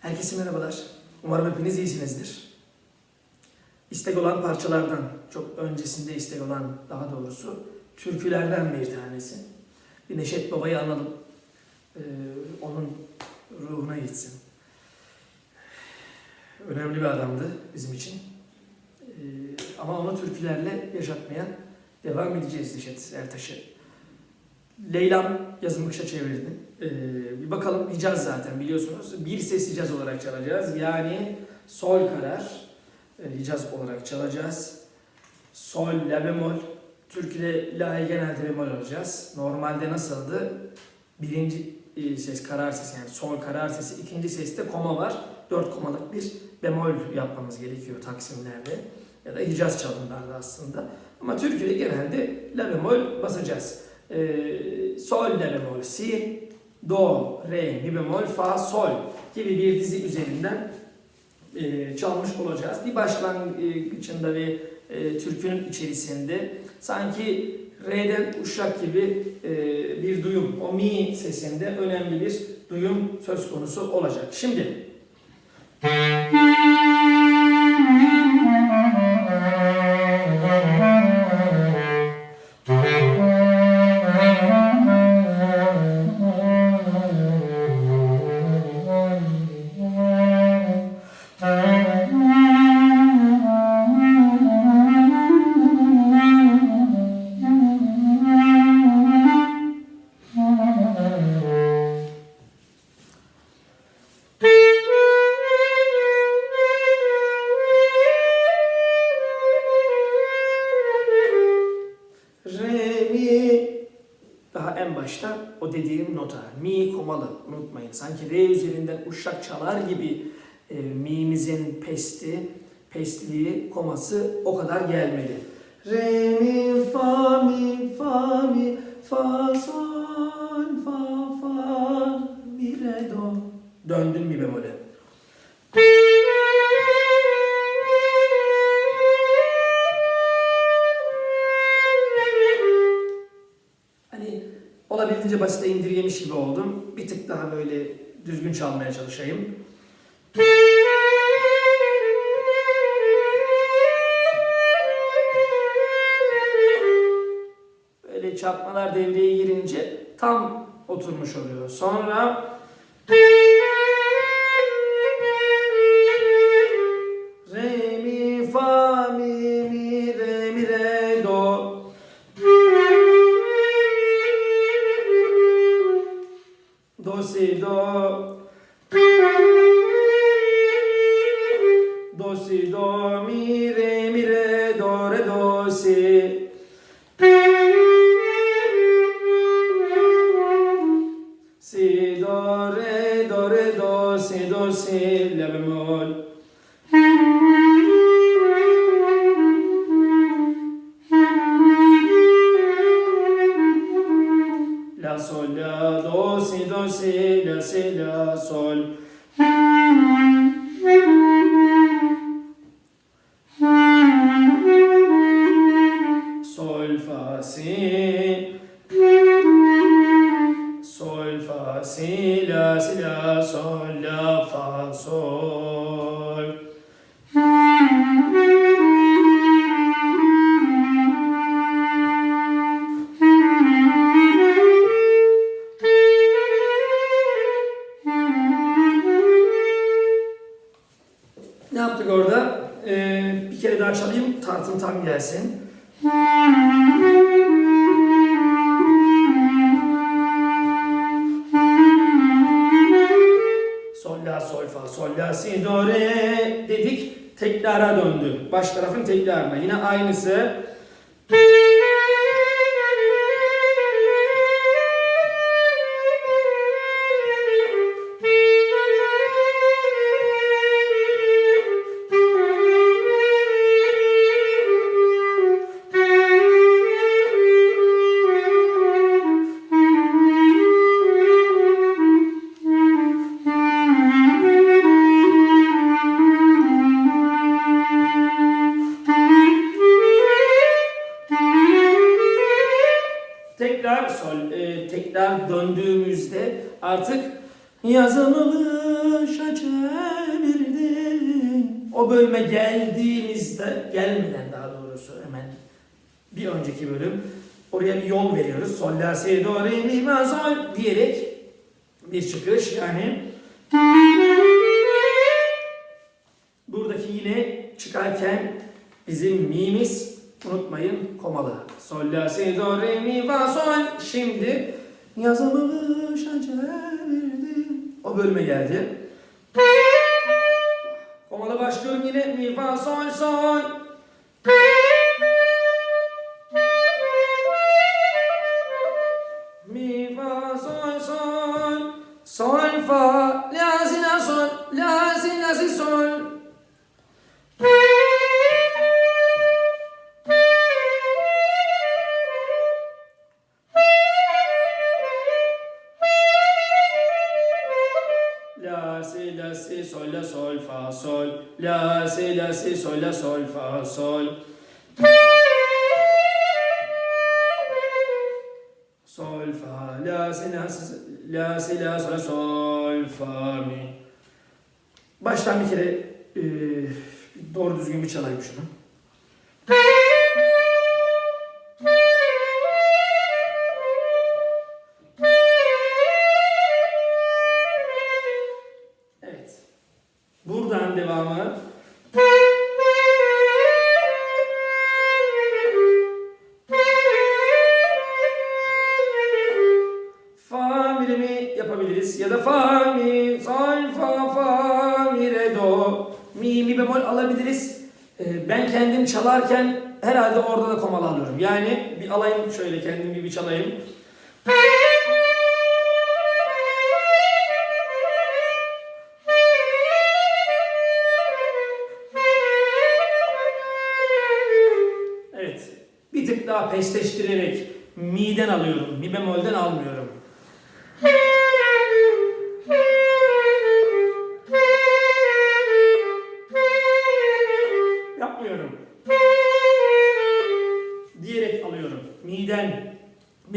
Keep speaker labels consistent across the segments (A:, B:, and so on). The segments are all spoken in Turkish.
A: Herkese merhabalar. Umarım hepiniz iyisinizdir. İstek olan parçalardan, çok öncesinde istek olan daha doğrusu türkülerden bir tanesi. Bir Neşet Baba'yı analım. Ee, onun ruhuna gitsin. Önemli bir adamdı bizim için. Ee, ama onu türkülerle yaşatmaya devam edeceğiz Neşet Ertaş'ı. Leylam yazılmışa çevirdim. Ee, bir bakalım Hicaz zaten biliyorsunuz. Bir ses Hicaz olarak çalacağız. Yani sol karar e, Hicaz olarak çalacağız. Sol, la bemol. Türküde la'yı genelde bemol alacağız. Normalde nasıldı? Birinci e, ses karar sesi yani sol karar sesi. ikinci seste koma var. Dört komalık bir bemol yapmamız gerekiyor taksimlerde. Ya da Hicaz çalımlarda aslında. Ama Türküde genelde la bemol basacağız. Ee, sol la bemol si, do, re, mi bemol, fa, sol gibi bir dizi üzerinden e, çalmış olacağız. Bir başlangıcında ve e, türkünün içerisinde sanki re'den uşak gibi e, bir duyum, o mi sesinde önemli bir duyum söz konusu olacak. Şimdi Re, mi daha en başta o dediğim nota. Mi komalı unutmayın. Sanki re üzerinden uşak çalar gibi e, mi'mizin pesti, pestliği, koması o kadar gelmedi. Re, mi, fa, mi, fa, mi, fa, sol, fa, fa, mi, re, do. Döndün mi bemole. Olabildiğince basite indirgemiş gibi oldum. Bir tık daha böyle düzgün çalmaya çalışayım. Böyle çarpmalar devreye girince tam oturmuş oluyor. Sonra sol la do si do si la si la sol tekrara döndü. Baş tarafın tekrarına. Yine aynısı. Tekrar sol, e, tekrar döndüğümüzde artık yazılışacak o bölüme geldiğimizde, gelmeden daha doğrusu hemen bir önceki bölüm oraya bir yol veriyoruz. Sol, la, si, do, re, mi, fa, sol diyerek bir çıkış yani buradaki yine çıkarken bizim mi'miz unutmayın komalı. Sol, la, si, do, re, mi, fa, sol. Şimdi yazımı çevirdim. O bölüme geldi. Komalı başlıyorum yine. Mi, fa, sol, sol. Sol. La, si, la, si, sol, la, sol, fa, sol. Sol, fa, la, si, la, si, la, si, la, sol, sol, fa, mi. Baştan bir kere e, doğru düzgün bir çalayım şunu. Mi mi bemol alabiliriz. Ee, Ben kendim çalarken herhalde orada da komalı alıyorum. Yani bir alayım şöyle kendim gibi çalayım. Evet. Bir tık daha pesleştirerek mi'den alıyorum. Mi bemolden almıyorum.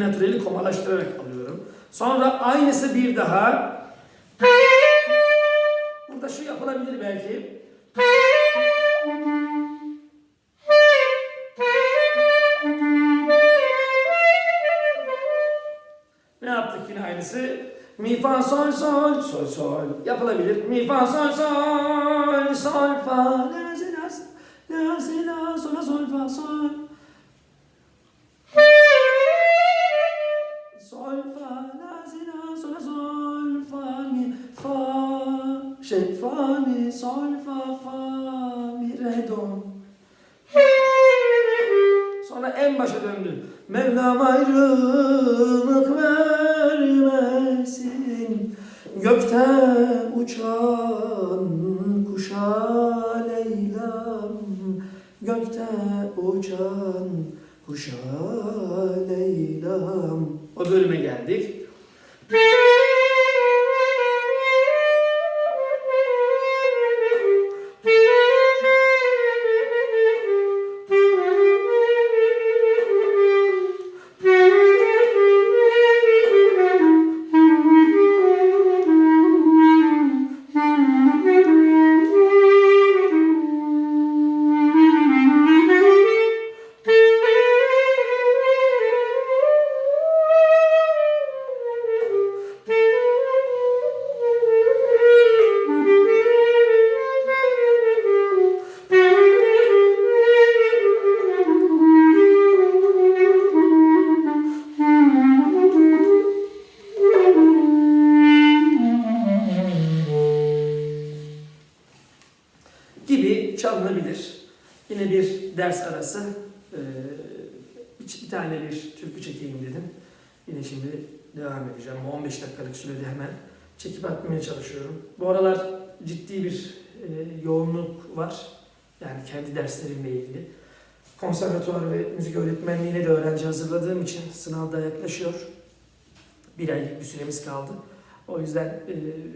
A: Bir natüreli komalaştırarak alıyorum. Sonra aynısı bir daha. Burada şu yapılabilir belki. Ne yaptık yine aynısı? Mi fa sol sol sol sol yapılabilir. Mi fa sol sol sol fa la si la la si la sol sol fa. Sol şey fa mi sol fa fa mi re do. Sonra en başa döndü. Mevlam ayrılık vermesin. Gökte uçan kuşa Leyla'm. Gökte uçan kuşa Leyla'm. O bölüme geldik. Şimdi devam edeceğim. 15 dakikalık sürede hemen çekip atmaya çalışıyorum. Bu aralar ciddi bir e, yoğunluk var. Yani kendi derslerimle ilgili. Konservatuvar ve müzik öğretmenliğine de öğrenci hazırladığım için sınav da yaklaşıyor. Bir aylık bir süremiz kaldı. O yüzden e,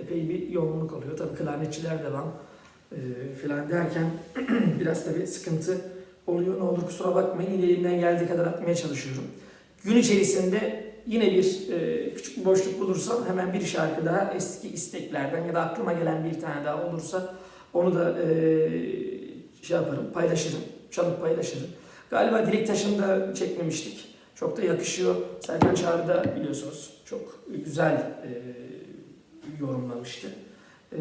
A: epey bir yoğunluk oluyor. Tabii klarnetçiler devam e, falan derken biraz tabii sıkıntı oluyor. Ne olur kusura bakmayın. Yine elimden geldiği kadar atmaya çalışıyorum. Gün içerisinde yine bir e, küçük bir boşluk bulursam hemen bir şarkı daha eski isteklerden ya da aklıma gelen bir tane daha olursa Onu da e, şey yaparım, paylaşırım. Çalıp paylaşırım. Galiba Dilek Taşı'nı da çekmemiştik. Çok da yakışıyor. Serkan Çağrı da biliyorsunuz çok güzel e, yorumlamıştı. E,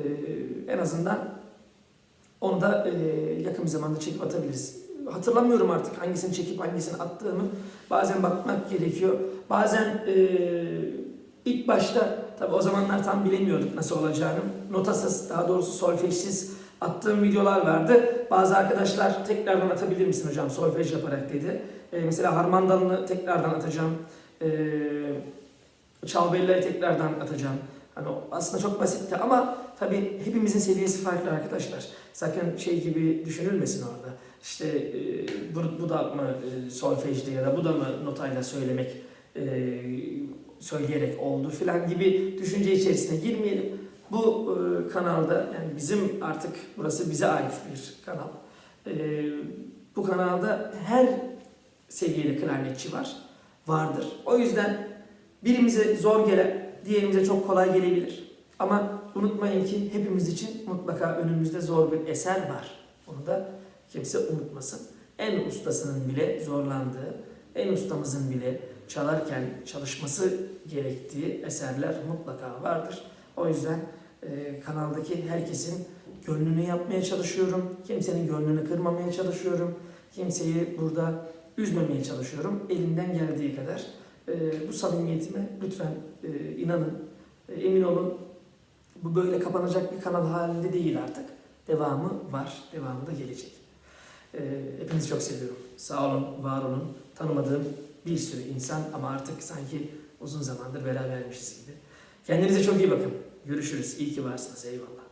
A: en azından onu da e, yakın bir zamanda çekip atabiliriz. Hatırlamıyorum artık hangisini çekip hangisini attığımı. Bazen bakmak gerekiyor. Bazen e, ilk başta tabi o zamanlar tam bilemiyorduk nasıl olacağını. Notasız daha doğrusu solfejsiz attığım videolar vardı. Bazı arkadaşlar tekrardan atabilir misin hocam solfej yaparak dedi. E, mesela Harmandan'ı tekrardan atacağım. E, Çalbella'yı tekrardan atacağım. Hani aslında çok basitti ama tabii hepimizin seviyesi farklı arkadaşlar. Sakın şey gibi düşünülmesin orada. İşte e, bu, bu da mı e, solfejde ya da bu da mı notayla söylemek e, söyleyerek oldu filan gibi düşünce içerisine girmeyelim. Bu e, kanalda yani bizim artık burası bize ait bir kanal. E, bu kanalda her seviyede klarnetçi var, vardır. O yüzden birimize zor gelen, diğerimize çok kolay gelebilir. Ama unutmayın ki hepimiz için mutlaka önümüzde zor bir eser var. Onu da kimse unutmasın. En ustasının bile zorlandığı, en ustamızın bile çalarken çalışması gerektiği eserler mutlaka vardır. O yüzden e, kanaldaki herkesin gönlünü yapmaya çalışıyorum. Kimsenin gönlünü kırmamaya çalışıyorum. Kimseyi burada üzmemeye çalışıyorum. Elimden geldiği kadar. E, bu samimiyetime lütfen e, inanın. E, emin olun bu böyle kapanacak bir kanal halinde değil artık. Devamı var. Devamı da gelecek. E, hepinizi çok seviyorum. Sağ olun, var olun. Tanımadığım bir sürü insan ama artık sanki uzun zamandır berabermişiz gibi. Kendinize çok iyi bakın. Görüşürüz. İyi ki varsınız. Eyvallah.